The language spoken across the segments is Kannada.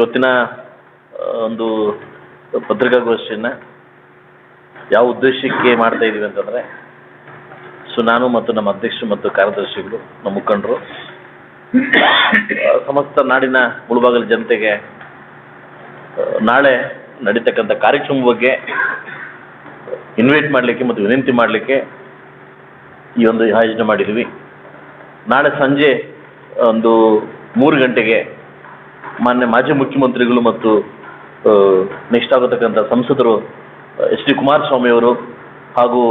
ಇವತ್ತಿನ ಒಂದು ಪತ್ರಿಕಾಗೋಷ್ಠಿಯನ್ನ ಯಾವ ಉದ್ದೇಶಕ್ಕೆ ಮಾಡ್ತಾ ಇದ್ದೀವಿ ಅಂತಂದ್ರೆ, ಸೊ ನಾನು ಮತ್ತು ನಮ್ಮ ಅಧ್ಯಕ್ಷರು ಮತ್ತು ಕಾರ್ಯದರ್ಶಿಗಳು, ನಮ್ಮ ಮುಖಂಡರು ಸಮಸ್ತ ನಾಡಿನ ಮುಳುಬಾಗಲ ಜನತೆಗೆ ನಾಳೆ ನಡೀತಕ್ಕಂಥ ಕಾರ್ಯಕ್ರಮ ಬಗ್ಗೆ ಇನ್ವೈಟ್ ಮಾಡಲಿಕ್ಕೆ ಮತ್ತು ವಿನಂತಿ ಮಾಡಲಿಕ್ಕೆ ಈ ಒಂದು ಆಯೋಜನೆ ಮಾಡಿದ್ದೀವಿ. ನಾಳೆ ಸಂಜೆ ಒಂದು ಮೂರು ಗಂಟೆಗೆ ಮಾನ್ಯ ಮಾಜಿ ಮುಖ್ಯಮಂತ್ರಿಗಳು ಮತ್ತು ನೆಕ್ಸ್ಟ್ ಆಗತಕ್ಕಂಥ ಸಂಸದರು, ಎಚ್ ಡಿ ಕುಮಾರಸ್ವಾಮಿ ಅವರು ಹಾಗೂ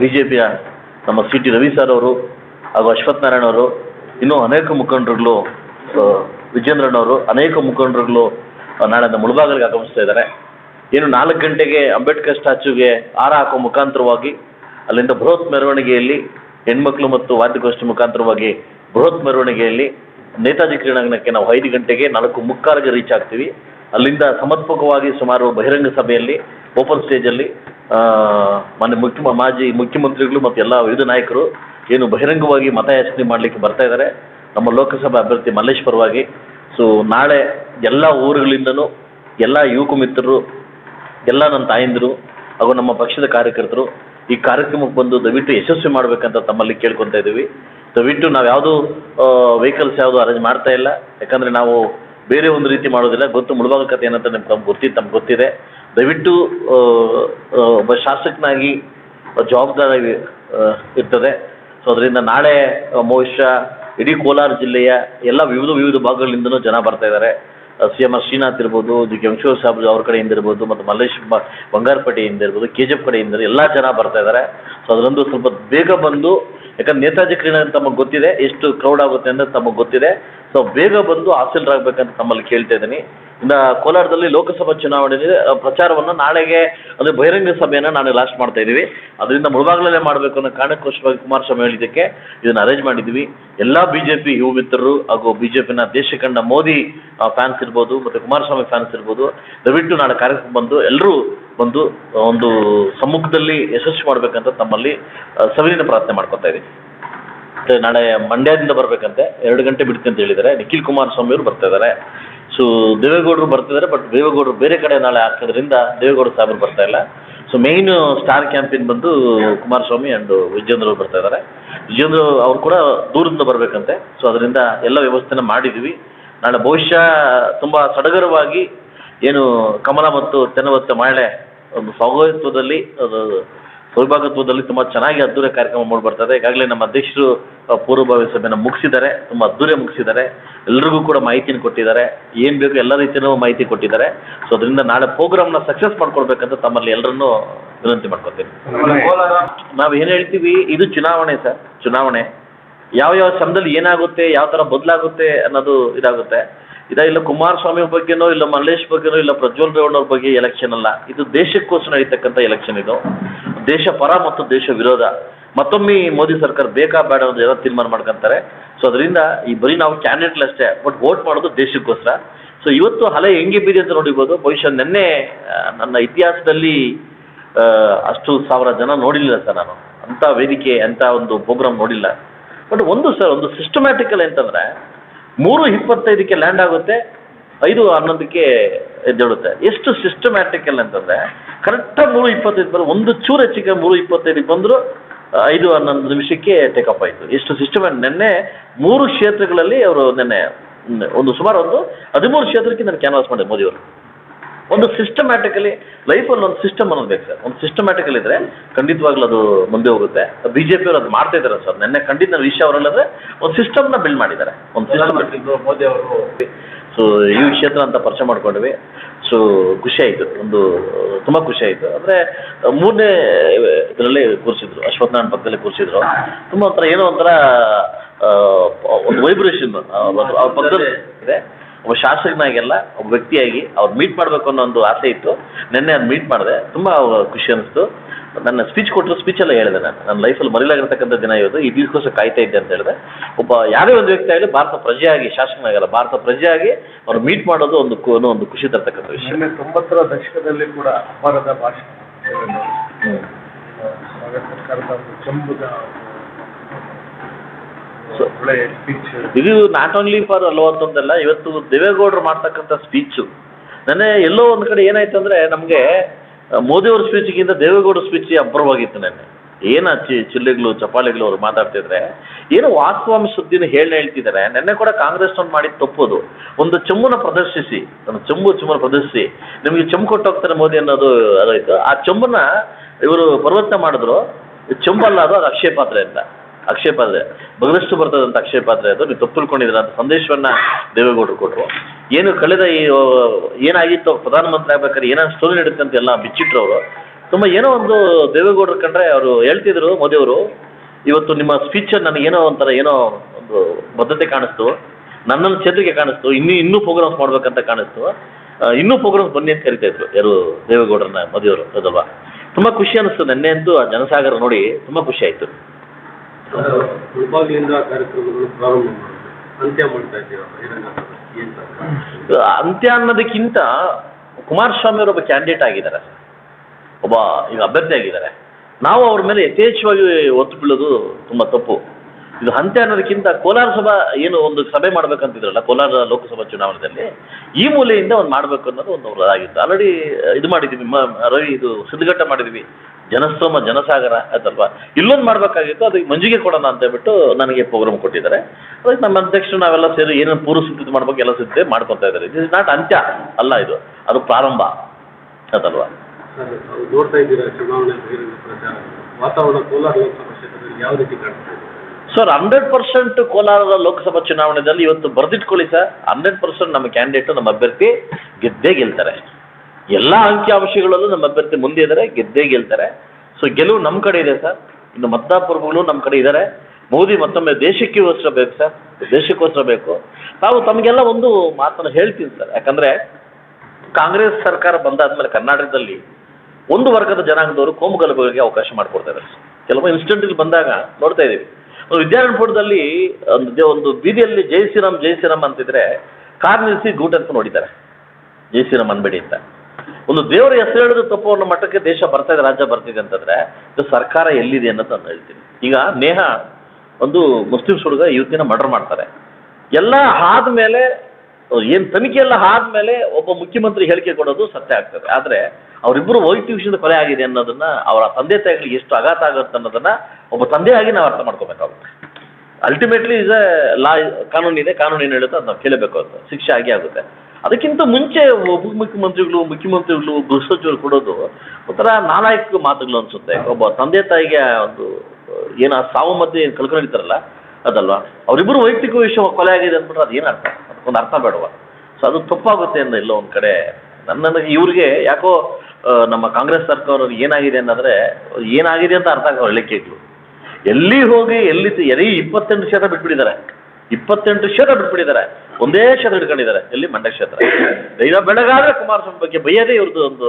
ಬಿ ಜೆ ಪಿಯ ನಮ್ಮ ಸಿ ಟಿ ರವಿ ಸರ್ ಅವರು ಹಾಗೂ ಅಶ್ವಥ್ ನಾರಾಯಣ ಅವರು, ಇನ್ನೂ ಅನೇಕ ಮುಖಂಡರುಗಳು ವಿಜೇಂದ್ರಣ್ಣ ಅವರು, ಅನೇಕ ಮುಖಂಡರುಗಳು ನಾಳೆಯಿಂದ ನಾಳೆ ಮುಳಬಾಗಲಿಗೆ ಆಗಮಿಸ್ತಾ ಇದ್ದಾರೆ. ಏನು ನಾಲ್ಕು ಗಂಟೆಗೆ ಅಂಬೇಡ್ಕರ್ ಸ್ಟ್ಯಾಚ್ಯೂಗೆ ಹಾರ ಹಾಕುವ ಮುಖಾಂತರವಾಗಿ, ಅಲ್ಲಿಂದ ಬೃಹತ್ ಮೆರವಣಿಗೆಯಲ್ಲಿ ಹೆಣ್ಮಕ್ಳು ಮತ್ತು ವಾದ್ಯಗೋಷ್ಠಿ ಮುಖಾಂತರವಾಗಿ ಬೃಹತ್ ಮೆರವಣಿಗೆಯಲ್ಲಿ ನೇತಾಜಿ ಕ್ರೀಡಾಂಗಣಕ್ಕೆ ನಾವು ಐದು ಗಂಟೆಗೆ ನಾಲ್ಕು ಮುಕ್ಕಾಲಿಗೆ ರೀಚ್ ಆಗ್ತೀವಿ. ಅಲ್ಲಿಂದ ಸಮರ್ಪಕವಾಗಿ ಸುಮಾರು ಬಹಿರಂಗ ಸಭೆಯಲ್ಲಿ ಓಪನ್ ಸ್ಟೇಜಲ್ಲಿ ಮನೆ ಮುಖ್ಯ, ಮಾಜಿ ಮುಖ್ಯಮಂತ್ರಿಗಳು ಮತ್ತು ಎಲ್ಲ ವಿವಿಧ ನಾಯಕರು ಏನು ಬಹಿರಂಗವಾಗಿ ಮತಯಾಚನೆ ಮಾಡಲಿಕ್ಕೆ ಬರ್ತಾ ಇದ್ದಾರೆ. ನಮ್ಮ ಲೋಕಸಭಾ ಅಭ್ಯರ್ಥಿ ಮಲ್ಲೇಶ್ ಪರವಾಗಿ. ಸೊ ನಾಳೆ ಎಲ್ಲ ಊರುಗಳಿಂದನೂ ಎಲ್ಲ ಯುವಕ ಮಿತ್ರರು, ಎಲ್ಲ ನನ್ನ ತಾಯಂದಿರು ಹಾಗೂ ನಮ್ಮ ಪಕ್ಷದ ಕಾರ್ಯಕರ್ತರು ಈ ಕಾರ್ಯಕ್ರಮಕ್ಕೆ ಬಂದು ದಯವಿಟ್ಟು ಯಶಸ್ವಿ ಮಾಡಬೇಕಂತ ತಮ್ಮಲ್ಲಿ ಕೇಳ್ಕೊತಾ ಇದ್ದೀವಿ. ದಯವಿಟ್ಟು ನಾವು ಯಾವುದು ವೆಹಿಕಲ್ಸ್ ಯಾವುದು ಅರೇಂಜ್ ಮಾಡ್ತಾ ಇಲ್ಲ. ಯಾಕಂದರೆ ನಾವು ಬೇರೆ ಒಂದು ರೀತಿ ಮಾಡೋದಿಲ್ಲ. ಗೊತ್ತು ಮುಳುಬಾಗ ಕತೆ ಏನಂತ ನಿಮ್ಗೆ ತಮ್ಗೆ ಗೊತ್ತಿತ್ತು ತಮ್ಗೆ ಗೊತ್ತಿದೆ. ದಯವಿಟ್ಟು ಒಬ್ಬ ಶಾಸಕನಾಗಿ ಜವಾಬ್ದಾರಿ ಇರ್ತದೆ. ಸೊ ಅದರಿಂದ ನಾಳೆ ಬಹುಶಃ ಇಡೀ ಕೋಲಾರ ಜಿಲ್ಲೆಯ ಎಲ್ಲ ವಿವಿಧ ವಿವಿಧ ಭಾಗಗಳಿಂದನೂ ಜನ ಬರ್ತಾ ಇದ್ದಾರೆ ಸಿ ಎಂ ಆರ್ ಶ್ರೀನಾಥ್ ಇರ್ಬೋದು, ಜಿ ವೆಂಕಟೇಶ್ವರ ಸಾಹೇಬ್ ಅವ್ರ ಕಡೆಯಿಂದ ಇರ್ಬೋದು, ಮತ್ತು ಮಲ್ಲೇಶ್ ಬಂಗಾರಪೇಟೆಯಿಂದ ಇರ್ಬೋದು, ಕೆ ಜಿ ಎಫ್ ಕಡೆಯಿಂದ ಎಲ್ಲ ಜನ ಬರ್ತಾ ಇದ್ದಾರೆ ಸೊ ಅದರಂದು ಸ್ವಲ್ಪ ಬೇಗ ಬಂದು ಯಾಕಂದ್ರೆ ನೇತಾಜಿ ಕ್ರೀಡೆ ಅಂತ ತಮಗೆ ಗೊತ್ತಿದೆ ಎಷ್ಟು ಕ್ರೌಡ್ ಆಗುತ್ತೆ ಅಂತ ತಮಗೆ ಗೊತ್ತಿದೆ. ಸೊ ಬೇಗ ಬಂದು ಹಾಸೀಲರಾಗಬೇಕಂತ ತಮ್ಮಲ್ಲಿ ಕೇಳ್ತಾ ಇದ್ದೀನಿ. ಇನ್ನು ಕೋಲಾರದಲ್ಲಿ ಲೋಕಸಭಾ ಚುನಾವಣೆ ಪ್ರಚಾರವನ್ನು ನಾಳೆಗೆ, ಅಂದರೆ ಬಹಿರಂಗ ಸಭೆಯನ್ನು ನಾಳೆ ಲಾಸ್ಟ್ ಮಾಡ್ತಾ ಇದ್ದೀವಿ. ಅದರಿಂದ ಮುಳುಬಾಗ್ಲಲ್ಲೇ ಮಾಡಬೇಕು ಅನ್ನೋ ಕಾರಣಕ್ಕೋಸ್ಕರವಾಗಿ ಕುಮಾರಸ್ವಾಮಿ ಹೇಳಿದ್ದಕ್ಕೆ ಇದನ್ನು ಅರೇಂಜ್ ಮಾಡಿದ್ದೀವಿ. ಎಲ್ಲ ಬಿ ಜೆ ಪಿ ಯುವ ಮಿತ್ರರು ಹಾಗೂ ಬಿ ಜೆ ಪಿನ ದೇಶ ಕಂಡ ಮೋದಿ ಫ್ಯಾನ್ಸ್ ಇರ್ಬೋದು, ಮತ್ತು ಕುಮಾರಸ್ವಾಮಿ ಫ್ಯಾನ್ಸ್ ಇರ್ಬೋದು, ದಯವಿಟ್ಟು ನಾಳೆ ಕಾರ್ಯಕ್ರಮ ಬಂದು ಎಲ್ಲರೂ ಬಂದು ಒಂದು ಸಮ್ಮುಖದಲ್ಲಿ ಯಶಸ್ವಿ ಮಾಡಬೇಕಂತ ತಮ್ಮಲ್ಲಿ ಸವಿನ ಪ್ರಾರ್ಥನೆ ಮಾಡ್ಕೊತಾ ಇದ್ದೀನಿ ಮತ್ತೆ ನಾಳೆ ಮಂಡ್ಯದಿಂದ ಬರಬೇಕಂತೆ. ಎರಡು ಗಂಟೆ ಬಿಡ್ತೀನಿ ಅಂತ ಹೇಳಿದ್ದಾರೆ. ನಿಖಿಲ್ ಕುಮಾರಸ್ವಾಮಿ ಅವರು ಬರ್ತಾ ಇದ್ದಾರೆ. ಸೊ ದೇವೇಗೌಡರು ಬರ್ತಿದ್ದಾರೆ ಬಟ್ ದೇವೇಗೌಡರು ಬೇರೆ ಕಡೆ ನಾಳೆ ಹಾಕೋದ್ರಿಂದ ದೇವೇಗೌಡ ಸಾಹೇಬರು ಬರ್ತಾ ಇಲ್ಲ. ಸೊ ಮೇಯ್ನ್ ಸ್ಟಾರ್ ಕ್ಯಾಂಪಿನ್ ಬಂದು ಕುಮಾರಸ್ವಾಮಿ ಆ್ಯಂಡ್ ವಿಜೇಂದ್ರ ಅವರು ಬರ್ತಾ ಇದ್ದಾರೆ. ವಿಜೇಂದ್ರ ಅವರು ಕೂಡ ದೂರದಿಂದ ಬರಬೇಕಂತೆ. ಸೊ ಅದರಿಂದ ಎಲ್ಲ ವ್ಯವಸ್ಥೆನ ಮಾಡಿದ್ದೀವಿ. ನಾಳೆ ಬಹುಶಃ ತುಂಬ ಸಡಗರವಾಗಿ ಏನು ಕಮಲ ಮತ್ತು ತೆನವತ್ತ ಮಹಿಳೆ ಒಂದು ಸೌಭಾಗ್ಯತ್ವದಲ್ಲಿ ಅದು ಸೌಭಾಗ್ಯತ್ವದಲ್ಲಿ ತುಂಬಾ ಚೆನ್ನಾಗಿ ಅದ್ದೂರಿ ಕಾರ್ಯಕ್ರಮ ಮೂಡಿ ಈಗಾಗಲೇ ನಮ್ಮ ಅಧ್ಯಕ್ಷರು ಪೂರ್ವಭಾವಿ ಸಭೆನ ಮುಗಿಸಿದ್ದಾರೆ. ತುಂಬಾ ಅದ್ದೂರಿ ಮುಗಿಸಿದ್ದಾರೆ. ಎಲ್ರಿಗೂ ಕೂಡ ಮಾಹಿತಿನ ಕೊಟ್ಟಿದ್ದಾರೆ. ಏನು ಬೇಕು ಎಲ್ಲ ರೀತಿಯೂ ಮಾಹಿತಿ ಕೊಟ್ಟಿದ್ದಾರೆ. ಸೊ ಅದರಿಂದ ನಾಳೆ ಪ್ರೋಗ್ರಾಮ್ನ ಸಕ್ಸಸ್ ಮಾಡ್ಕೊಳ್ಬೇಕಂತ ತಮ್ಮಲ್ಲಿ ಎಲ್ಲರನ್ನೂ ವಿನಂತಿ ಮಾಡ್ಕೊತೀನಿ ನಾವು ಏನು ಹೇಳ್ತೀವಿ? ಇದು ಚುನಾವಣೆ ಸರ್. ಚುನಾವಣೆ. ಯಾವ ಯಾವ ಸಮಯದಲ್ಲಿ ಏನಾಗುತ್ತೆ, ಯಾವ ತರ ಬದಲಾಗುತ್ತೆ ಅನ್ನೋದು ಇದಾಗುತ್ತೆ. ಇದ ಇಲ್ಲ ಕುಮಾರಸ್ವಾಮಿ ಬಗ್ಗೆನೋ, ಇಲ್ಲ ಮಲ್ಲೇಶ್ ಬಗ್ಗೆನೋ, ಇಲ್ಲ ಪ್ರಜ್ವಲ್ ರೇವಣ್ಣವ್ರ ಬಗ್ಗೆ ಎಲೆಕ್ಷನ್ ಅಲ್ಲ. ಇದು ದೇಶಕ್ಕೋಸ್ಕರ ನಡೀತಕ್ಕಂಥ ಎಲೆಕ್ಷನ್ ಇದು. ದೇಶ ಪರ ಮತ್ತು ದೇಶ ವಿರೋಧ. ಮತ್ತೊಮ್ಮೆ ಮೋದಿ ಸರ್ಕಾರ ಬೇಕಾ ಬೇಡ ಅಂತ ಎಲ್ಲ ತೀರ್ಮಾನ ಮಾಡ್ಕೊಂತಾರೆ. ಸೊ ಅದರಿಂದ ಈ ಬರೀ ನಾವು ಕ್ಯಾಂಡಿಡೇಟ್ಗಳಷ್ಟೇ ಬಟ್ ವೋಟ್ ಮಾಡೋದು ದೇಶಕ್ಕೋಸ್ಕರ. ಸೊ ಇವತ್ತು ಹಲೆ ಹೆಂಗೆ ಬಿದೆ ಅಂತ ನೋಡಿರ್ಬೋದು. ಬಹುಶಃ ನಿನ್ನೆ ನನ್ನ ಇತಿಹಾಸದಲ್ಲಿ ಅಷ್ಟು ಸಾವಿರ ಜನ ನೋಡಿಲ್ಲ ಸರ್ ನಾನು. ಅಂಥ ವೇದಿಕೆ, ಅಂಥ ಒಂದು ಪ್ರೋಗ್ರಾಮ್ ನೋಡಿಲ್ಲ. ಬಟ್ ಒಂದು ಸರ್, ಒಂದು ಸಿಸ್ಟಮ್ಯಾಟಿಕಲ್ ಅಂತಂದರೆ ಮೂರು ಇಪ್ಪತ್ತೈದಕ್ಕೆ ಲ್ಯಾಂಡ್ ಆಗುತ್ತೆ. ಐದು ಹನ್ನೊಂದಕ್ಕೆ ಎದ್ದೇಳುತ್ತೆ. ಎಷ್ಟು ಸಿಸ್ಟಮ್ಯಾಟಿಕಲ್ ಅಂತಂದ್ರೆ ಕರೆಕ್ಟಾಗಿ ಮೂರು ಇಪ್ಪತ್ತೈದು ಬರೋ ಒಂದು ಚೂರು ಹೆಚ್ಚಿಗೆ ಮೂರು ಇಪ್ಪತ್ತೈದಕ್ಕೆ ಬಂದರು ಐದು ಹನ್ನೊಂದು ನಿಮಿಷಕ್ಕೆ ಟೇಕಪ್ ಆಯಿತು. ಎಷ್ಟು ಸಿಸ್ಟಮ್ ನಿನ್ನೆ ಮೂರು ಕ್ಷೇತ್ರಗಳಲ್ಲಿ ಅವರು ನಿನ್ನೆ ಒಂದು ಸುಮಾರು ಒಂದು ಹದಿಮೂರು ಕ್ಷೇತ್ರಕ್ಕೆ ನಾನು ಕ್ಯಾನ್ವಾಸ್ ಮಾಡಿದೆ ಮೋದಿಯವರು. ಒಂದು ಸಿಸ್ಟಮ್ಯಾಟಿಕಲಿ ಲೈಫಲ್ಲಿ ಒಂದು ಸಿಸ್ಟಮ್ ಅನ್ನೋದು ಬೇಕು ಸರ್. ಒಂದು ಸಿಸ್ಟಮ್ಯಾಟಿಕಲ್ ಇದ್ದರೆ ಖಂಡಿತವಾಗ್ಲೂ ಅದು ಮುಂದೆ ಹೋಗುತ್ತೆ. ಬಿ ಜೆ ಪಿಯವರು ಅದು ಮಾಡ್ತಾ ಇದ್ದಾರೆ ಸರ್. ನಿನ್ನೆ ಖಂಡಿತ ವಿಷಯ ಅವರಲ್ಲದೆ ಒಂದು ಸಿಸ್ಟಮ್ನ ಬಿಲ್ಡ್ ಮಾಡಿದ್ದಾರೆ. ಒಂದು ಸಿಸ್ಟಮ್ ಮೋದಿ ಅವರು. ಸೊ ಈ ಕ್ಷೇತ್ರ ಅಂತ ಪರಿಚಯ ಮಾಡ್ಕೊಂಡ್ವಿ. ಸೊ ಖುಷಿ ಆಯಿತು. ಒಂದು, ತುಂಬ ಖುಷಿ ಆಯಿತು. ಅಂದರೆ, ಮೂರನೇ, ಇದರಲ್ಲಿ ಕೂರಿಸಿದ್ರು. ಅಶ್ವತ್ಥನಾರಾಯಣ ಪಕ್ಕದಲ್ಲಿ ಕೂರಿಸಿದ್ರು. ತುಂಬ ಒಂಥರ, ಏನೋ ಒಂಥರ ಒಂದು ವೈಬ್ರೇಷನ್ ಅವ್ರ ಪಕ್ಕದಲ್ಲಿ ಇದೆ. ಒಬ್ಬ ಶಾಸಕನಾಗೆಲ್ಲ, ಒಬ್ಬ ವ್ಯಕ್ತಿಯಾಗಿ ಅವ್ರು ಮೀಟ್ ಮಾಡಬೇಕು ಅನ್ನೋ ಒಂದು ಆಸೆ ಇತ್ತು. ನಿನ್ನೆ ಅದು ಮೀಟ್ ಮಾಡಿದೆ. ತುಂಬ ಖುಷಿ ಅನಿಸ್ತು. ನನ್ನ ಸ್ಪೀಚ್ ಕೊಟ್ಟರು ಸ್ಪೀಚೆಲ್ಲ ಹೇಳಿದೆ ನಾನು. ನನ್ನ ಲೈಫಲ್ಲಿ ಮರಿಲಾಗಿರ್ತಕ್ಕಂಥ ದಿನ ಇವತ್ತು. ಈ ದಿವಸ ಕಾಯ್ತಾ ಇದ್ದೆ ಅಂತ ಹೇಳಿದೆ. ಒಬ್ಬ ಯಾವುದೇ ಒಂದು ವ್ಯಕ್ತಿ ಆಗಲಿ ಭಾರತ ಪ್ರಜೆಯಾಗಿ ಶಾಸಕನಾಗಲ್ಲ ಭಾರತ ಪ್ರಜೆಯಾಗಿ ಅವ್ರು ಮೀಟ್ ಮಾಡೋದು ಒಂದು ಕು- ಅನ್ನೋ ಒಂದು ಖುಷಿ ತರ್ತಕ್ಕಂಥ ವಿಷಯ. ನಿನ್ನೆ ತೊಂಬತ್ತರ ದಶಕದಲ್ಲಿ ಕೂಡ ಅಪಾರದ ಭಾಷೆ ಹ್ಞೂ ಸರ್ಕಾರದ ಒಂದು ಚೆಂಬುದ ಸೊ ಒಳ್ಳೆ ಸ್ಪೀಚ್ ಇದು ನಾಟ್ ಓನ್ಲಿ ಫಾರ್ ಅಲ್ಲ ಇವತ್ತು ದೇವೇಗೌಡರು ಮಾಡ್ತಕ್ಕಂಥ ಸ್ಪೀಚು ನೆನ್ನೆ ಎಲ್ಲೋ ಒಂದು ಕಡೆ ಏನಾಯ್ತು ಅಂದರೆ ನಮಗೆ ಮೋದಿಯವ್ರ ಸ್ಪೀಚ್ಗಿಂತ ದೇವೇಗೌಡ ಸ್ಪೀಚ್ ಅಬ್ಬರವಾಗಿತ್ತು ನೆನ್ನೆ. ಏನು ಚಿಲ್ಲೆಗಳು ಚಪಾಳಿಗಳು ಅವ್ರು ಮಾತಾಡ್ತಿದ್ರೆ, ಏನು ವಾಸ್ತವಾಂಶ ಸುದ್ದಿನ ಹೇಳಿ ಹೇಳ್ತಿದ್ದಾರೆ, ನೆನ್ನೆ ಕೂಡ ಕಾಂಗ್ರೆಸ್ ಅವ್ರು ಮಾಡಿದ ತಪ್ಪೋದು. ಒಂದು ಚೆಮ್ಮುನ ಪ್ರದರ್ಶಿಸಿ, ಒಂದು ಚೆಂಬು ಚೆಮ್ಮನ ಪ್ರದರ್ಶಿಸಿ, ನಿಮಗೆ ಚೆಂಬು ಕೊಟ್ಟು ಹೋಗ್ತಾರೆ ಮೋದಿ ಅನ್ನೋದು ಅದಾಯ್ತು. ಆ ಚೆಂಬನ್ನ ಇವರು ಪರಿವರ್ತನೆ ಮಾಡಿದ್ರು ಚೆಂಬಲ್ಲ ಅದು ಅದು ಅಕ್ಷಯ ಪಾತ್ರೆ ಅಂತ. ಅಕ್ಷಯ ಪಾತ್ರೆ ಬಗದಷ್ಟು ಬರ್ತದಂತ ಅಕ್ಷಯ ಪಾತ್ರೆ ಅದು. ನೀವು ತಪ್ಪು ತಿಳ್ಕೊಂಡಿದ್ರ ಅಂತ ಸಂದೇಶವನ್ನ ದೇವೇಗೌಡರು ಕೊಟ್ಟರು ಏನು ಕಳೆದ ಏನಾಗಿತ್ತು ಅವ್ರು ಪ್ರಧಾನಮಂತ್ರಿ ಆಗ್ಬೇಕಾದ್ರೆ ಏನಾದ್ರು ಸ್ಟೋರಿ ನಡೀತೆ ಅಂತ ಎಲ್ಲ ಬಿಚ್ಚಿಟ್ರು ಅವರು ತುಂಬ ಏನೋ ಒಂದು ದೇವೇಗೌಡರು ಕಂಡ್ರೆ ಅವರು ಹೇಳ್ತಿದ್ರು ಮೋದಿ ಅವರು, ಇವತ್ತು ನಿಮ್ಮ ಸ್ಪೀಚ್ ಏನೋ ಒಂಥರ ಏನೋ ಒಂದು ಬದ್ಧತೆ ಕಾಣಿಸ್ತು, ನನ್ನನ್ನು ಚೇತರಿಕೆ ಕಾಣಿಸ್ತು, ಇನ್ನೂ ಇನ್ನೂ ಪ್ರೋಗ್ರಾಮ್ಸ್ ಮಾಡ್ಬೇಕಂತ ಕಾಣಿಸ್ತು ಇನ್ನೂ ಪ್ರೋಗ್ರಾಮ್ಸ್ ಬನ್ನಿ ಅಂತ ಕರಿತಾ ಇದ್ರು ಯಾರು ದೇವೇಗೌಡರನ್ನ ಮೋದಿಯವರು ಹೌದಲ್ವಾ ತುಂಬ ಖುಷಿ ಅನಿಸ್ತು ನೆನ್ನೆ ಅಂತೂ ಆ ಜನಸಾಗರ ನೋಡಿ, ತುಂಬ ಖುಷಿ ಆಯಿತು. ಕಾರ್ಯಕ್ರಮಗಳು ಪ್ರಾರಂಭ ಅಂತ್ಯ ಮಾಡ್ತಾ ಏನ್ ಸರ್ ಅಂತ್ಯ ಅನ್ನೋದಕ್ಕಿಂತ ಕುಮಾರಸ್ವಾಮಿ ಅವರು ಒಬ್ಬ ಕ್ಯಾಂಡಿಡೇಟ್ ಆಗಿದ್ದಾರೆ ಒಬ್ಬ ಈಗ ಅಭ್ಯರ್ಥಿ ಆಗಿದ್ದಾರೆ ನಾವು ಅವ್ರ ಮೇಲೆ ಯಥೇಚ್ಛವಾಗಿ ಒತ್ತು ಬೀಳೋದು ತುಂಬ ತಪ್ಪು. ಇದು ಹಂತೆ ಅನ್ನೋದಕ್ಕಿಂತ ಕೋಲಾರ ಸಭಾ ಏನು ಒಂದು ಸಭೆ ಮಾಡ್ಬೇಕಂತಿದ್ರಲ್ಲ, ಕೋಲಾರ ಲೋಕಸಭಾ ಚುನಾವಣೆಯಲ್ಲಿ ಈ ಮೂಲೆಯಿಂದ ಒಂದು ಮಾಡಬೇಕು ಅನ್ನೋದು ಒಂದು ಆಗಿತ್ತು. ಆಲ್ರೆಡಿ ಇದು ಮಾಡಿದ್ದೀವಿ ರವಿ ಇದು ಸಿದ್ಧಘಟ್ಟ ಮಾಡಿದ್ವಿ. ಜನಸ್ತೋಮ, ಜನಸಾಗರ, ಆಯ್ತಲ್ವಾ? ಇಲ್ಲೊಂದು ಮಾಡಬೇಕಾಗಿತ್ತು ಅದಕ್ಕೆ ಮಂಜಿಗೆ ಕೊಡೋಣ ಅಂತ ಹೇಳ್ಬಿಟ್ಟು ನನಗೆ ಪ್ರೋಗ್ರಾಮ್ ಕೊಟ್ಟಿದ್ದಾರೆ. ಅದಕ್ಕೆ ನಮ್ಮ ಅಧ್ಯಕ್ಷರು ನಾವೆಲ್ಲ ಸೇರಿ ಏನೇನು ಪೂರ್ವ ಸಿದ್ಧತೆ ಮಾಡ್ಬೇಕು, ಎಲ್ಲ ಸಿದ್ಧತೆ ಮಾಡ್ಕೊತಾ ಇದ್ದಾರೆ. ಇಸ್ ನಾಟ್ ಅಂತ್ಯ ಅಲ್ಲ ಇದು, ಅದು ಪ್ರಾರಂಭ, ಆಯ್ತಲ್ವಾ? ನೋಡ್ತಾ ಇದ್ದೀರಾ, ಚುನಾವಣೆ ವಾತಾವರಣ ಕೋಲಾರ ಲೋಕಸಭಾ ಕ್ಷೇತ್ರದಲ್ಲಿ ಯಾವ ರೀತಿ ಕಾಣ್ತಾ ಇದೆ? ಸರ್ ಹಂಡ್ರೆಡ್ ಪರ್ಸೆಂಟ್ ಕೋಲಾರದ ಲೋಕಸಭಾ ಚುನಾವಣೆಯಲ್ಲಿ ಇವತ್ತು ಬರೆದಿಟ್ಕೊಳ್ಳಿ ಸರ್ ಹಂಡ್ರೆಡ್ ಪರ್ಸೆಂಟ್ ನಮ್ಮ ಕ್ಯಾಂಡಿಡೇಟು ನಮ್ಮ ಅಭ್ಯರ್ಥಿ ಗೆದ್ದೇ ಗೆಲ್ತಾರೆ. ಎಲ್ಲ ಅಂಕಿಅಂಶಗಳಲ್ಲೂ ನಮ್ಮ ಅಭ್ಯರ್ಥಿ ಮುಂದೆ ಇದ್ದಾರೆ, ಗೆದ್ದೇ ಗೆಲ್ತಾರೆ. ಸೊ ಗೆಲುವು ನಮ್ಮ ಕಡೆ ಇದೆ ಸರ್ ಇನ್ನು ಮತದಾಪುರಗಳು ನಮ್ಮ ಕಡೆ ಇದ್ದಾರೆ. ಮೋದಿ ಮತ್ತೊಮ್ಮೆ ದೇಶಕ್ಕೋಸ್ಕರ ಬೇಕು ಸರ್ ದೇಶಕ್ಕೋಸ್ಕರ ಬೇಕು. ತಾವು ತಮಗೆಲ್ಲ ಒಂದು ಮಾತನ್ನು ಹೇಳ್ತೀನಿ ಸರ್ ಯಾಕಂದರೆ ಕಾಂಗ್ರೆಸ್ ಸರ್ಕಾರ ಬಂದಾದ್ಮೇಲೆ ಕರ್ನಾಟಕದಲ್ಲಿ ಒಂದು ವರ್ಗದ ಜನಾಂಗದವರು ಕೋಮುಗಲಭೆಗಳಿಗೆ ಅವಕಾಶ ಮಾಡಿಕೊಡ್ತಾರೆ ಕೆಲವೊಂದು ಇನ್ಸ್ಟೆಂಟ್ ಇಲ್ಲಿ ಬಂದಾಗ ನೋಡ್ತಾ ಇದ್ದೀವಿ. ವಿದ್ಯಾರಣ್ಯಪುರದಲ್ಲಿ ಒಂದು ಒಂದು ಬೀದಿಯಲ್ಲಿ ಜೈ ಶ್ರೀರಾಮ್ ಜೈ ಶ್ರೀರಾಮ್ ಅಂತಿದ್ರೆ ಕಾರ್ ನಿಲ್ಲಿಸಿ ಗೂಟ್ ಅಂತ ನೋಡಿದ್ದಾರೆ. ಜೈ ಶ್ರೀರಾಮ್ ಅನ್ಬೇಡಿ ಅಂತ. ಒಂದು ದೇವರ ಹೆಸರು ಹೇಳಿದ್ರು ತಪ್ಪು ಅನ್ನೋ ಮಟ್ಟಕ್ಕೆ ದೇಶ ಬರ್ತಾ ಇದೆ, ರಾಜ್ಯ ಬರ್ತಿದೆ ಅಂತಂದ್ರೆ ಇದು ಸರ್ಕಾರ ಎಲ್ಲಿದೆ ಅನ್ನೋದು ನಾನು ಹೇಳ್ತೀನಿ. ಈಗ ನೇಹ ಒಂದು ಮುಸ್ಲಿಮ್ಸ್ ಹುಡುಗ, ಯುವತಿನ ಮರ್ಡರ್ ಮಾಡ್ತಾರೆ. ಎಲ್ಲ ಆದ್ಮೇಲೆ ಏನು ತನಿಖೆ ಎಲ್ಲ ಆದ್ಮೇಲೆ ಒಬ್ಬ ಮುಖ್ಯಮಂತ್ರಿ ಹೇಳಿಕೆ ಕೊಡೋದು ಸತ್ಯ ಆಗ್ತದೆ. ಆದರೆ ಅವರಿಬ್ಬರು ವೈಯಕ್ತಿಕ ವಿಷಯದ ಕೊಲೆ ಆಗಿದೆ ಅನ್ನೋದನ್ನ ಅವರ ತಂದೆ ತಾಯಿಗಳಿಗೆ ಎಷ್ಟು ಆಘಾತ ಆಗುತ್ತೆ ಅನ್ನೋದನ್ನ ಒಬ್ಬ ತಂದೆಯಾಗಿ ನಾವು ಅರ್ಥ ಮಾಡ್ಕೋಬೇಕಾಗುತ್ತೆ. ಅಲ್ಟಿಮೇಟ್ಲಿ ಇಸ್ ಎ ಲಾ ಕಾನೂನಿದೆ ಕಾನೂನು ಏನು ಹೇಳುತ್ತೆ ಅದು ನಾವು ಕೇಳಬೇಕು ಅಂತ. ಶಿಕ್ಷೆ ಆಗೇ ಆಗುತ್ತೆ. ಅದಕ್ಕಿಂತ ಮುಂಚೆ ಉಪ ಮುಖ್ಯಮಂತ್ರಿಗಳು ಗೃಹ ಸಚಿವರು ಕೊಡೋದು ಒಂಥರ ನಾಲಾಯಕ ಮಾತುಗಳು ಅನ್ಸುತ್ತೆ. ಒಬ್ಬ ತಂದೆ ತಾಯಿಗೆ ಒಂದು, ಏನು ಆ ಸಾವು ಮಧ್ಯೆ ಏನು ಕಳ್ಕೊಂಡಿರ್ತಾರಲ್ಲ ಅದಲ್ವಾ? ಅವರಿಬ್ಬರು ವೈಯಕ್ತಿಕ ವಿಷಯ ಕೊಲೆ ಆಗಿದೆ ಅಂದ್ಬಿಟ್ರೆ ಅದು ಏನು ಅರ್ಥ? ಅದಕ್ಕೊಂದು ಅರ್ಥ ಬೇಡವಾ? ಸೊ ಅದು ತಪ್ಪಾಗುತ್ತೆ ಅಂತ ಎಲ್ಲೋ ಒಂದು ಕಡೆ. ನನ್ನ ಇವ್ರಿಗೆ ಯಾಕೋ ನಮ್ಮ ಕಾಂಗ್ರೆಸ್ ಸರ್ಕಾರ ಏನಾಗಿದೆ ಅನ್ನೋದ್ರೆ ಏನಾಗಿದೆ ಅಂತ ಅರ್ಥ ಆಗೋ ಹೇಳಿಕೆಗಳು ಎಲ್ಲಿ ಹೋಗಿ, ಎಲ್ಲಿ ಎಲ್ಲಿ ಇಪ್ಪತ್ತೆಂಟು ಕ್ಷೇತ್ರ ಬಿಟ್ಬಿಟ್ಟಿದ್ದಾರೆ? ಇಪ್ಪತ್ತೆಂಟು ಕ್ಷೇತ್ರ ಬಿಟ್ಬಿಟ್ಟಿದ್ದಾರೆ. ಒಂದೇ ಕ್ಷೇತ್ರ ಇಟ್ಕೊಂಡಿದ್ದಾರೆ. ಎಲ್ಲಿ? ಮಂಡ್ಯ ಕ್ಷೇತ್ರ. ಈಗ ಬೆಳಗಾದ್ರೆ ಕುಮಾರಸ್ವಾಮಿ ಬಗ್ಗೆ ಬಯ್ಯದೇ ಇವ್ರದ್ದು ಒಂದು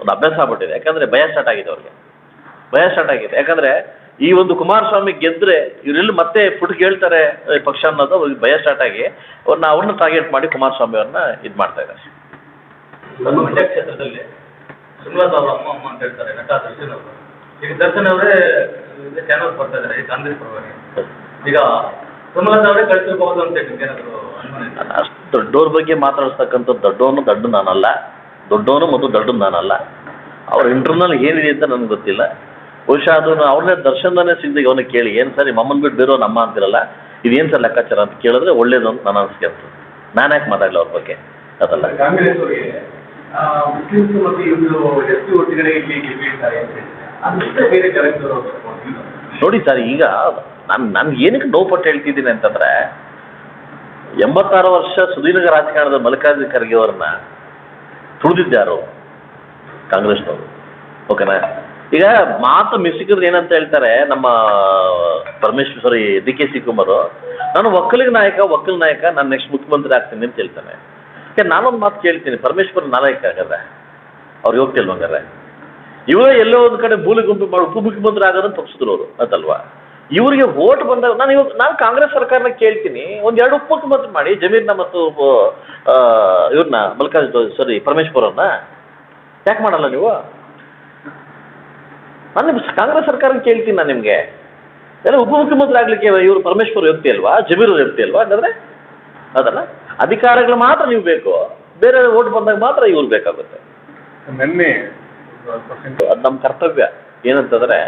ಒಂದು ಅಭ್ಯಾಸ ಆಗ್ಬಿಟ್ಟಿದೆ. ಯಾಕಂದ್ರೆ ಭಯ ಸ್ಟಾರ್ಟ್ ಆಗಿದೆ ಅವ್ರಿಗೆ. ಭಯ ಸ್ಟಾರ್ಟ್ ಆಗಿದೆ. ಯಾಕಂದ್ರೆ ಈ ಒಂದು ಕುಮಾರಸ್ವಾಮಿ ಗೆದ್ರೆ ಇವರೆಲ್ಲ ಮತ್ತೆ ಪುಟ್ ಕೇಳ್ತಾರೆ ಪಕ್ಷ ಅನ್ನೋದು ಅವ್ರಿಗೆ ಭಯ ಸ್ಟಾರ್ಟ್ ಆಗಿ ಅವ್ರನ್ನ ಅವ್ರನ್ನ ಟಾರ್ಗೆಟ್ ಮಾಡಿ ಕುಮಾರಸ್ವಾಮಿ ಅವ್ರನ್ನ ಇದು ಮಾಡ್ತಾ ಇದ್ದಾರೆ ನಮ್ಮ ಮಂಡ್ಯ ಕ್ಷೇತ್ರದಲ್ಲಿ ಸುಮಲತಾ ಅವರ ಅಮ್ಮ ಅಮ್ಮ ಅಂತ ಹೇಳ್ತಾರೆ ನಟ ದರ್ಶನ್ ಅವರು. ಈಗ ದರ್ಶನ್ ಅವರೇ ಚಾನಲ್ ಬರ್ತಾ ಇದ್ದಾರೆ ಕಾಂಗ್ರೆಸ್ ಪರವಾಗಿ. ಈಗ ಸುಮಲತಾ ಅವರೇ ಕಳಿಸಿರ್ಬಹುದು ಅಂತ ಹೇಳಿ ಏನಾದ್ರು ಅಷ್ಟು ದೊಡ್ಡವ್ರ ಬಗ್ಗೆ ಮಾತಾಡಿಸ್ತಕ್ಕಂಥ ದೊಡ್ಡವನು ದಡ್ಡು ನಾನಲ್ಲ ದೊಡ್ಡವನು ಮತ್ತು ದಡ್ಡು ನಾನಲ್ಲ. ಅವ್ರ ಇಂಟರ್ನಲ್ ಏನಿದೆ ಅಂತ ನನಗೆ ಗೊತ್ತಿಲ್ಲ. ಬಹುಶಃ ಅದು ಅವ್ರನ್ನೇ ದರ್ಶನನೇ ಸಿಗದೆ ಅವನಿಗೆ ಕೇಳಿ ಏನು ಸರ್ ಮಮ್ಮನ್ ಬಿಟ್ಟು ಬೇರೋ ನಮ್ಮ ಅಂತಿರಲ್ಲ ಇದೇನು ಸರ್ ಲೆಕ್ಕಾಚಾರ? ಅಂತ ಕೇಳಿದ್ರೆ ಒಳ್ಳೇದು ಅಂತ ನಾನು ಅಂತ. ನಾನು ಯಾಕೆ ಮಾತಾಡಲ್ಲ ಅವ್ರ ಬಗ್ಗೆ? ಅದಲ್ಲ. ನೋಡಿ ಸರ್ ಈಗ ನಾನು ನಾನು ಏನಕ್ಕೆ ನೋವು ಪಟ್ಟು ಹೇಳ್ತಿದ್ದೀನಿ ಅಂತಂದ್ರೆ ಎಂಬತ್ತಾರು ವರ್ಷ ಸುದೀರ್ಘ ರಾಜಕಾರಣದ ಮಲ್ಲಿಕಾರ್ಜುನ ಖರ್ಗೆ ಅವರನ್ನ ತುಳಿದಿದ್ದಾರು ಕಾಂಗ್ರೆಸ್ನವರು. ಓಕೆನಾ? ಈಗ ಮಾತು ಮಿಸುಕಿದ್ರೆ ಏನಂತ ಹೇಳ್ತಾರೆ, ನಮ್ಮ Parameshwar sorry D K Kumar ನಾನು ಒಕ್ಕಲಿಗ ನಾಯಕ, ಒಕ್ಕಲ ನಾಯಕ, ನಾನು ನೆಕ್ಸ್ಟ್ ಮುಖ್ಯಮಂತ್ರಿ ಆಗ್ತೀನಿ ಅಂತ ಹೇಳ್ತಾನೆ. ನಾನೊಂದು ಮಾತು ಕೇಳ್ತೀನಿ, ಪರಮೇಶ್ವರ್ ನಾಯಕ ಆಗಲ್ಲ ಅವ್ರಿಗೆ ಹೋಗ್ತಿಲ್ವ ಹಂಗಾರೆ ಇವರೇ ಎಲ್ಲೋ ಒಂದು ಕಡೆ ಭೂಲಿ ಗುಂಪು ಮಾಡಿ, ಉಪಮುಖ್ಯಮಂತ್ರಿ ಆಗೋದನ್ನ ತಪ್ಪಿಸಿದ್ರು ಅವರು ಅದಲ್ವಾ ಇವರಿಗೆ ವೋಟ್ ಬಂದಾಗ, ನಾನು ಇವಾಗ, ನಾನು ಕಾಂಗ್ರೆಸ್ ಸರ್ಕಾರನ ಕೇಳ್ತೀನಿ, ಒಂದು ಎರಡು ಉಪಮುಖ್ಯಮಂತ್ರಿ ಮಾಡಿ, ಜಮೀರ್ನ ಮತ್ತು ಇವ್ರನ್ನ ಮಲ್ಕಾಜ್ ಸಾರಿ ಪರಮೇಶ್ವರ್ ಅವ್ರನ್ನ ಯಾಕೆ ಮಾಡಲ್ಲ ನೀವು? ನಾನು ಕಾಂಗ್ರೆಸ್ ಸರ್ಕಾರ ಕೇಳ್ತೀನಿ ನಾನು ನಿಮಗೆ. ಎಲ್ಲ ಉಪಮುಖ್ಯಮಂತ್ರಿ ಆಗ್ಲಿಕ್ಕೆ ಇವರು ಪರಮೇಶ್ವರ್ ವ್ಯಕ್ತಿ ಅಲ್ವಾ? ಜಮೀರ್ ವ್ಯಕ್ತಿ ಅಲ್ವಾ? ಹಾಗಾದ್ರೆ ಅದಲ್ಲ ಅಧಿಕಾರಗಳು ಮಾತ್ರ ನೀವು ಬೇಕು. ಬೇರೆ ಓಟ್ ಬಂದಾಗ ಮಾತ್ರ ಇವ್ರು ಬೇಕಾಗುತ್ತೆ. ನಿನ್ನೆ ಅದು ನಮ್ಮ ಕರ್ತವ್ಯ. ಏನಂತಂದ್ರೆ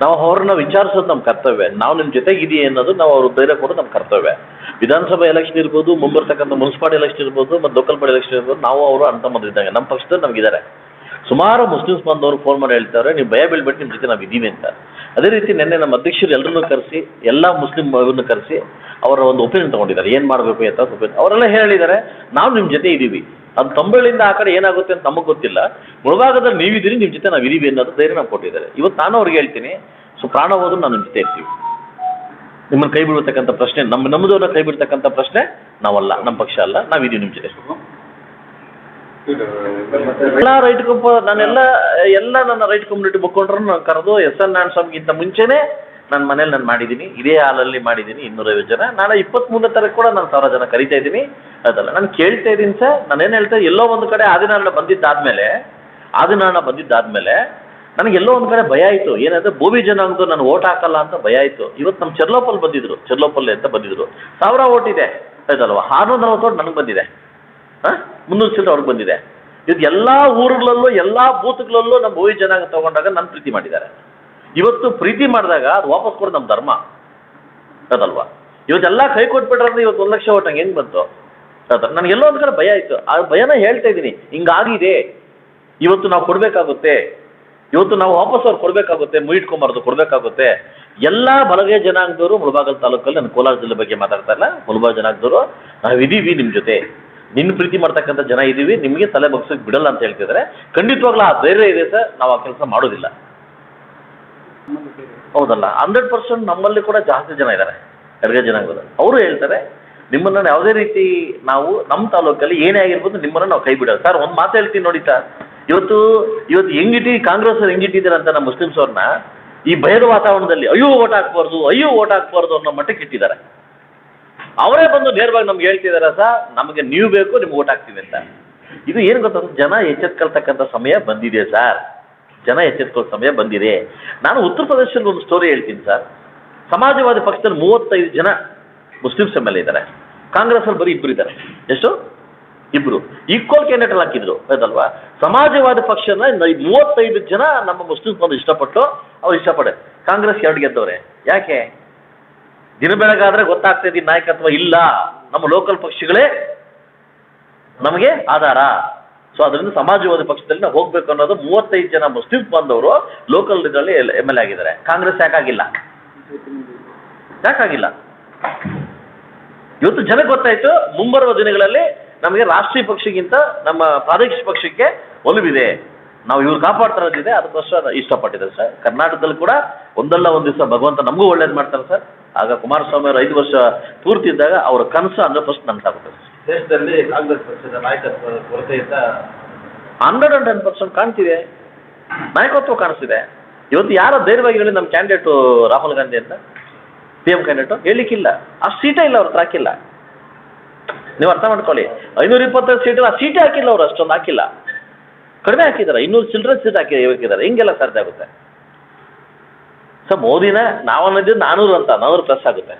ನಾವು ಅವ್ರನ್ನ ವಿಚಾರಿಸೋದು ನಮ್ಮ ಕರ್ತವ್ಯ. ನಾವು ನಿಮ್ಮ ಜೊತೆಗಿದೀವಿ ಅನ್ನೋದು ನಾವು ಅವ್ರ ಧೈರ್ಯ ಕೊಡೋದು ನಮ್ಮ ಕರ್ತವ್ಯ. ವಿಧಾನಸಭೆ ಎಲೆಕ್ಷನ್ ಇರ್ಬೋದು ಮುಂಬರ್ತಕ್ಕಂಥ ಮುನ್ಸಿಪಾಲ್ ಎಲೆಕ್ಷನ್ ಇರ್ಬೋದು ಮತ್ತು ಲೋಕಲ್ ಬಾಡಿ ಎಲೆಕ್ಷನ್ ಇರ್ಬೋದು ನಾವು ಅವರು ಅಣ್ಣ ತಮ್ಮಂದಿದ್ದಂಗೆ ನಮ್ಮ ಪಕ್ಷದಲ್ಲಿ ನಮಗಿದ್ದಾರೆ. ಸುಮಾರು ಮುಸ್ಲಿಮ್ಸ್ ಬಂದವರು ಫೋನ್ ಮಾಡಿ ಹೇಳ್ತಾರೆ, ನೀವು ಭಯ ಬೀಳ್ಬಿಟ್ಟು ನಿಮ್ಮ ಜೊತೆ ನಾವು ಇದ್ದೀವಿ ಅಂತ. ಅದೇ ರೀತಿ ನಿನ್ನೆ ನಮ್ಮ ಅಧ್ಯಕ್ಷರು ಎಲ್ಲರನ್ನೂ ಕರೆಸಿ, ಎಲ್ಲ ಮುಸ್ಲಿಂ ಅವ್ರನ್ನ ಕರೆಸಿ ಅವರ ಒಂದು ಒಪಿನಿಯನ್ ತೊಗೊಂಡಿದ್ದಾರೆ. ಏನು ಮಾಡಬೇಕು ಅಂತ ಒಪಿನಿಯನ್ ಅವರೆಲ್ಲ ಹೇಳಿದ್ದಾರೆ, ನಾವು ನಿಮ್ಮ ಜೊತೆ ಇದ್ದೀವಿ ಅದು ತಂಬಳಿಂದ ಆ ಕಡೆ ಏನಾಗುತ್ತೆ ಅಂತ ನಮಗೆ ಗೊತ್ತಿಲ್ಲ. ಮುಳಭಾಗದಲ್ಲಿ ನೀವಿದ್ದೀರಿ ನಿಮ್ಮ ಜೊತೆ ನಾವು ಇದೀವಿ ಅನ್ನೋದು ಧೈರ್ಯ ನಾವು ಕೊಟ್ಟಿದ್ದಾರೆ. ಇವತ್ತು ನಾನು ಅವ್ರಿಗೆ ಹೇಳ್ತೀನಿ, ಸೊ, ಪ್ರಾಣ ಹೋದ್ರು ನಾವು ನಿಮ್ಮ ಜೊತೆ ಇರ್ತೀವಿ. ನಿಮ್ಮನ್ನು ಕೈ ಬಿಡ್ತಕ್ಕಂಥ ಪ್ರಶ್ನೆ ನಮ್ಮ ನಮ್ಮದವ್ರನ್ನ ಕೈ ಬಿಡ್ತಕ್ಕಂಥ ಪ್ರಶ್ನೆ ನಾವಲ್ಲ ನಮ್ಮ ಪಕ್ಷ ಅಲ್ಲ ನಾವಿದ್ದೀವಿ ನಿಮ್ಮ ಜೊತೆ. ಎಲ್ಲ ರೈಟ್ ಕಂಪ ನಾನೆಲ್ಲ, ಎಲ್ಲ ನನ್ನ ರೈಟ್ ಕಮ್ಯುನಿಟಿ ಮುಖಂಡರು ನಾನು ಕರೆದು ಎಸ್ ಎನ್ ನಾರಾಯಣ ಸ್ವಾಮಿಗಿಂತ ಮುಂಚೆನೆ ನನ್ನ ಮನೇಲಿ ನಾನು ಮಾಡಿದ್ದೀನಿ ಇದೇ ಹಾಲಲ್ಲಿ ಮಾಡಿದ್ದೀನಿ ಇನ್ನೂರೈವತ್ತು ಜನ. ನಾನು ಇಪ್ಪತ್ತ್ಮೂರನೇ ತಾರೀಕು ಕೂಡ ನಾನು ಸಾವಿರ ಜನ ಕರಿತಾ ಇದ್ದೀನಿ. ಅದಲ್ಲ, ನಾನು ಕೇಳ್ತಾ ಇದ್ದೀನಿ ಸರ್. ನಾನೇನು ಹೇಳ್ತಾ ಎಲ್ಲೋ ಒಂದು ಕಡೆ ಆದಿನಾರಾಯಣ ಬಂದಿದ್ದಾದಮೇಲೆ ಆದಿನಾರಾಯಣ ಬಂದಿದ್ದಾದಮೇಲೆ ನನಗೆ ಎಲ್ಲೋ ಒಂದು ಕಡೆ ಭಯ ಆಯಿತು. ಏನಂದ್ರೆ ಜನ ಅಂತ ನಾನು ಓಟ್ ಹಾಕಲ್ಲ ಅಂತ ಭಯ ಆಯಿತು. ಇವತ್ತು ನಮ್ಮ ಚೆರ್ಲೋಪಲ್ಲಿ ಬಂದಿದ್ರು. ಚೆರ್ಲೋಪಲ್ಲಿ ಅಂತ ಬಂದಿದ್ರು. ಸಾವಿರ ಓಟ್ ಇದೆ. ಆಯ್ತಲ್ವ? ಆರುನೂರ ನಲ್ವತ್ತು ಓಟ್ ನನಗೆ ಬಂದಿದೆ. ಹಾಂ? ಮುನ್ನೂರು ಚಿಲ್ಲರೆ ಅವ್ರಿಗೆ ಬಂದಿದೆ. ಇದು ಎಲ್ಲ ಊರುಗಳಲ್ಲೂ, ಎಲ್ಲ ಬೂತ್ಗಳಲ್ಲೂ ನಮ್ಮ ಭೋವಿ ಜನಾಂಗ ತಗೊಂಡಾಗ ನನ್ನ ಪ್ರೀತಿ ಮಾಡಿದ್ದಾರೆ. ಇವತ್ತು ಪ್ರೀತಿ ಮಾಡಿದಾಗ ಅದು ವಾಪಸ್ ಕೊಡೋದು ನಮ್ಮ ಧರ್ಮ. ಅದಲ್ವಾ? ಇವತ್ತೆಲ್ಲ ಕೈ ಕೊಟ್ಬಿಟ್ರೆ ಇವತ್ತು ಒಂದು ಲಕ್ಷ ಓಟ್ ಹಂಗೆ ಹೆಂಗೆ ಬಂತು? ಅದರ ನನಗೆ ಎಲ್ಲೋ ಒಂದು ಕಡೆ ಭಯ ಇತ್ತು ಆ ಭಯನ ಹೇಳ್ತಾ ಇದ್ದೀನಿ. ಹಿಂಗಾಗಿದೆ. ಇವತ್ತು ನಾವು ಕೊಡಬೇಕಾಗುತ್ತೆ. ಇವತ್ತು ನಾವು ವಾಪಸ್ ಅವ್ರು ಕೊಡಬೇಕಾಗುತ್ತೆ. ಮುಯಿಟ್ಕೊಂಬಾರ್ದು ಕೊಡಬೇಕಾಗುತ್ತೆ. ಎಲ್ಲ ಬಲಗೈ ಜನಾಂಗದವರು ಮುಳಬಾಗಲ್ ತಾಲೂಕಲ್ಲಿ ನಾನು ಕೋಲಾರ ಜಿಲ್ಲೆ ಬಗ್ಗೆ ಮಾತಾಡ್ತಾ ಇಲ್ಲ. ಮುಳಬಾಗ ಜನಾಂಗದವರು ನಾವು ಇದೀವಿ ನಿಮ್ಮ ಜೊತೆ. ನಿನ್ನ ಪ್ರೀತಿ ಮಾಡ್ತಕ್ಕಂಥ ಜನ ಇದ್ದೀವಿ ನಿಮಗೆ ತಲೆ ಬಗ್ಸೋಕೆ ಬಿಡಲ್ಲ ಅಂತ ಹೇಳ್ತಿದ್ರೆ. ಖಂಡಿತವಾಗ್ಲೂ ಆ ಧೈರ್ಯ ಇದೆ ಸರ್, ನಾವು ಆ ಕೆಲಸ ಮಾಡೋದಿಲ್ಲ. ಹೌದಲ್ಲ, ಹಂಡ್ರೆಡ್ ಪರ್ಸೆಂಟ್ ನಮ್ಮಲ್ಲಿ ಕೂಡ ಜಾಸ್ತಿ ಜನ ಇದ್ದಾರೆ ಎಡಗೈ ಜನ ಅವರು ಹೇಳ್ತಾರೆ, ನಿಮ್ಮನ್ನು ಯಾವುದೇ ರೀತಿ ನಾವು ನಮ್ಮ ತಾಲೂಕಲ್ಲಿ ಏನೇ ಆಗಿರ್ಬೋದು ನಿಮ್ಮನ್ನು ನಾವು ಕೈ ಬಿಡೋದು ಸರ್, ಒಂದು ಮಾತು ಹೇಳ್ತೀನಿ ನೋಡಿ ಸರ್. ಇವತ್ತು ಇವತ್ತು ಹೆಂಗಿಟ್ಟಿ ಕಾಂಗ್ರೆಸ್ ಅವ್ರು ಹೆಂಗಿಟ್ಟಿದ್ದಾರೆ ಅಂತ ನಮ್ಮ ಮುಸ್ಲಿಮ್ಸ್ ಅವ್ರನ್ನ, ಈ ಭಯದ ವಾತಾವರಣದಲ್ಲಿ, ಅಯ್ಯೋ, ಓಟ್ ಹಾಕ್ಬಾರ್ದು, ಅಯ್ಯೋ, ಓಟ್ ಹಾಕ್ಬಾರ್ದು ಅನ್ನೋ ಮಟ್ಟಕ್ಕೆ ಇಟ್ಟಿದ್ದಾರೆ. ಅವರೇ ಬಂದು ನೇರವಾಗಿ ನಮ್ಗೆ ಹೇಳ್ತಿದ್ದಾರೆ ಸರ್? ನಮಗೆ ನೀವು ಬೇಕು, ನಿಮ್ಗೆ ಓಟ್ ಹಾಕ್ತೀವಿ ಅಂತ. ಇದು ಏನು ಗೊತ್ತಂದ್ರೆ ಜನ ಎಚ್ಚೆತ್ಕೊಳ್ತಕ್ಕಂಥ ಸಮಯ ಬಂದಿದೆ ಸರ್. ಜನ ಎಚ್ಚೆತ್ಕೊಳ್ಳೋ ಸಮಯ ಬಂದಿದೆ. ನಾನು ಉತ್ತರ ಪ್ರದೇಶದಲ್ಲಿ ಒಂದು ಸ್ಟೋರಿ ಹೇಳ್ತೀನಿ ಸರ್. ಸಮಾಜವಾದಿ ಪಕ್ಷದಲ್ಲಿ ಮೂವತ್ತೈದು ಜನ ಮುಸ್ಲಿಮ್ಸ್ ಎಂ ಎಲ್ ಎ ಇದ್ದಾರೆ ಕಾಂಗ್ರೆಸ್ಸಲ್ಲಿ ಬರೀ ಇಬ್ಬರು ಇದ್ದಾರೆ ಎಷ್ಟು? ಇಬ್ಬರು ಈಕ್ವಲ್ ಕ್ಯಾಂಡಿಡೇಟ್ ಹಾಕಿದ್ರು. ಹೌದಲ್ವಾ? ಸಮಾಜವಾದಿ ಪಕ್ಷನ ಮೂವತ್ತೈದು ಜನ ನಮ್ಮ ಮುಸ್ಲಿಮ್ಸ್ ಬಂದು ಇಷ್ಟಪಟ್ಟು ಅವ್ರು ಇಷ್ಟಪಡೆ ಕಾಂಗ್ರೆಸ್ ಎರಡು ಗೆದ್ದವ್ರೆ? ಯಾಕೆ? ದಿನ ಬೆಳಗಾದ್ರೆ ಗೊತ್ತಾಗ್ತಾ ಇದೆ ನಾಯಕತ್ವ ಇಲ್ಲ. ನಮ್ಮ ಲೋಕಲ್ ಪಕ್ಷಗಳೇ ನಮಗೆ ಆಧಾರ. ಸೊ ಅದರಿಂದ ಸಮಾಜವಾದಿ ಪಕ್ಷದಲ್ಲಿ ನಾವು ಹೋಗ್ಬೇಕು ಅನ್ನೋದು ಮೂವತ್ತೈದು ಜನ ಮುಸ್ಲಿಂ ಬಂದವರು ಲೋಕಲ್ ಇದರಲ್ಲಿ ಎಂ ಎಲ್ ಎ ಆಗಿದ್ದಾರೆ. ಕಾಂಗ್ರೆಸ್ ಯಾಕಾಗಿಲ್ಲ? ಯಾಕಾಗಿಲ್ಲ? ಇವತ್ತು ಜನಕ್ಕೆ ಗೊತ್ತಾಯ್ತು, ಮುಂಬರುವ ದಿನಗಳಲ್ಲಿ ನಮಗೆ ರಾಷ್ಟ್ರೀಯ ಪಕ್ಷಕ್ಕಿಂತ ನಮ್ಮ ಪ್ರಾದೇಶಿಕ ಪಕ್ಷಕ್ಕೆ ಒಲವಿದೆ. ನಾವು ಇವ್ರು ಕಾಪಾಡ್ತಾ ಅದಕ್ಕೋಸ್ಕರ ಇಷ್ಟಪಟ್ಟಿದ್ದಾರೆ ಸರ್. ಕರ್ನಾಟಕದಲ್ಲಿ ಕೂಡ ಒಂದಲ್ಲ ಒಂದು ದಿವಸ ಭಗವಂತ ನಮಗೂ ಒಳ್ಳೇದು ಮಾಡ್ತಾರೆ ಸರ್. ಆಗ ಕುಮಾರಸ್ವಾಮಿ ಅವರು ಐದು ವರ್ಷ ಪೂರ್ತಿ ಇದ್ದಾಗ ಅವರ ಕನಸು ಅಂದ್ರೆ ಫಸ್ಟ್ ನನಸಾಗುತ್ತೆ ದೇಶದಲ್ಲಿ ಕಾಂಗ್ರೆಸ್ ಪಕ್ಷದ ನಾಯಕತ್ವದ ಕೊರತೆಯಿಂದ ಹಂಡ್ರೆಡ್ ಅಂಡ್ ಟೆನ್ ಪರ್ಸೆಂಟ್ ಕಾಣ್ತಿದೆ. ನಾಯಕತ್ವ ಕಾಣಿಸ್ತಿದೆ. ಇವತ್ತು ಯಾರ ಧೈರ್ಯವಾಗಿ ಹೇಳಿ ನಮ್ಮ ಕ್ಯಾಂಡಿಡೇಟು ರಾಹುಲ್ ಗಾಂಧಿ ಅಂತ? ಪಿ ಎಂ ಕ್ಯಾಂಡಿಡೇಟು ಹೇಳಲಿಕ್ಕಿಲ್ಲ ಆ ಸೀಟೇ ಇಲ್ಲ ಅವ್ರ ಹತ್ರ ಹಾಕಿಲ್ಲ. ನೀವು ಅರ್ಥ ಮಾಡ್ಕೊಳ್ಳಿ. ಐನೂರ ಇಪ್ಪತ್ತೈದು ಸೀಟಲ್ಲಿ ಆ ಸೀಟೇ ಹಾಕಿಲ್ಲ ಅವ್ರು ಅಷ್ಟೊಂದು ಹಾಕಿಲ್ಲ. ಕಡಿಮೆ ಹಾಕಿದ್ದಾರೆ. ಇನ್ನೂರು ಚಿಲ್ಡ್ರನ್ ಸೀಟ್ ಹಾಕಿ ಹಾಕಿದ್ದಾರೆ. ಹಿಂಗೆಲ್ಲ ಸಾಧ್ಯ ಆಗುತ್ತೆ. ಸರ್ ಮೋದಿನ ನಾವು ಅನ್ನೋದು ನಾನೂರು ಅಂತ ನಾನೂರು ಪ್ಲಸ್ ಆಗುತ್ತೆ.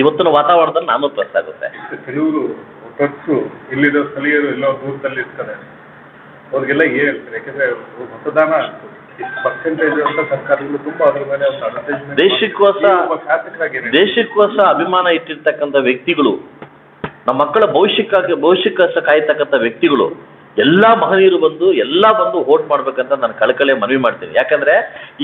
ಇವತ್ತಿನ ವಾತಾವರಣದಲ್ಲಿ ನಾನೂರು ಪ್ಲಸ್ ಆಗುತ್ತೆ. ಕೆಲವರು ಒಟ್ಟು ಇಲ್ಲಿರೋ ಸ್ಥಳೀಯರು ಎಲ್ಲೋ ದೂರದಲ್ಲಿ ಇರ್ತಾರೆ. ಅವ್ರಿಗೆಲ್ಲ ಏನ್ ಹೇಳ್ತಾರೆ? ಯಾಕಂದ್ರೆ ಮತದಾನ ಪರ್ಸೆಂಟೇಜ್ ಅಂತ ಸರ್ಕಾರಗಳು ತುಂಬಾ ಅದ್ರ ಮೇಲೆ ಒಂದು advertisement ದೇಶಕ್ಕೋಸ ಶಾಸಕರಾಗಿ ಹೇಳ್ತಾರೆ? ಅಭಿಮಾನ ಇಟ್ಟಿರ್ತಕ್ಕಂಥ ವ್ಯಕ್ತಿಗಳು ನಮ್ಮ ಮಕ್ಕಳ ಭವಿಷ್ಯಕ್ಕಾಗಿ ಭವಿಷ್ಯಕ್ಕೋಸ್ಕರ ಕಾಯ್ತಕ್ಕಂಥ ವ್ಯಕ್ತಿಗಳು ಎಲ್ಲ ಮಹನೀಯರು ಬಂದು, ಎಲ್ಲ ಬಂದು ವೋಟ್ ಮಾಡ್ಬೇಕಂತ ನಾನು ಕಳಕಳೆ ಮನವಿ ಮಾಡ್ತೀನಿ. ಯಾಕಂದ್ರೆ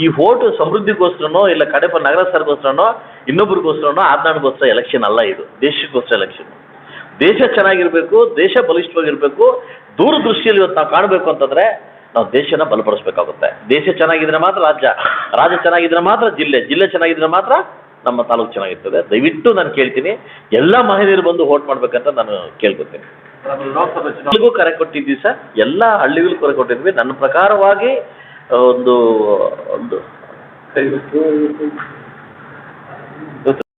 ಈ ವೋಟ್ ಸಮೃದ್ಧಿಗೋಸ್ಕರನೋ, ಇಲ್ಲ ಕಡೆಪ ನಗರ ಸರ್ಗೋಸ್ಕರನೋ ಇನ್ನೊಬ್ರಿಗೋಸ್ಕರನೋ ಆದ್ನಾಡ್ಗೋಸ್ಕರ ಎಲೆಕ್ಷನ್ ಅಲ್ಲ ಇದು. ದೇಶಕ್ಕೋಸ್ಕರ ಎಲೆಕ್ಷನ್ ದೇಶ ಚೆನ್ನಾಗಿರ್ಬೇಕು, ದೇಶ ಬಲಿಷ್ಠವಾಗಿರ್ಬೇಕು. ದೂರದೃಷ್ಟಿಯಲ್ಲಿ ಇವತ್ತು ನಾವು ಕಾಣಬೇಕು ಅಂತಂದ್ರೆ ನಾವು ದೇಶನ ಬಲಪಡಿಸ್ಬೇಕಾಗುತ್ತೆ. ದೇಶ ಚೆನ್ನಾಗಿದ್ರೆ ಮಾತ್ರ ರಾಜ್ಯ ರಾಜ್ಯ ಚೆನ್ನಾಗಿದ್ರೆ ಮಾತ್ರ ಜಿಲ್ಲೆ ಜಿಲ್ಲೆ ಚೆನ್ನಾಗಿದ್ರೆ ಮಾತ್ರ ನಮ್ಮ ತಾಲೂಕು ಚೆನ್ನಾಗಿರ್ತದೆ. ದಯವಿಟ್ಟು ನಾನು ಕೇಳ್ತೀನಿ. ಎಲ್ಲ ಮಹಿಳೆಯರು ಬಂದು ವೋಟ್ ಮಾಡ್ಬೇಕಂತ ನಾನು ಕೇಳ್ಕೊತೀನಿ. ಎಲ್ಲರಿಗೂ ಕರೆ ಕೊಟ್ಟಿದ್ವಿ ಸರ್. ಎಲ್ಲ ಹಳ್ಳಿಗೂ ಕರೆ ಕೊಟ್ಟಿದ್ವಿ. ನನ್ನ ಪ್ರಕಾರವಾಗಿ ಒಂದು ಒಂದು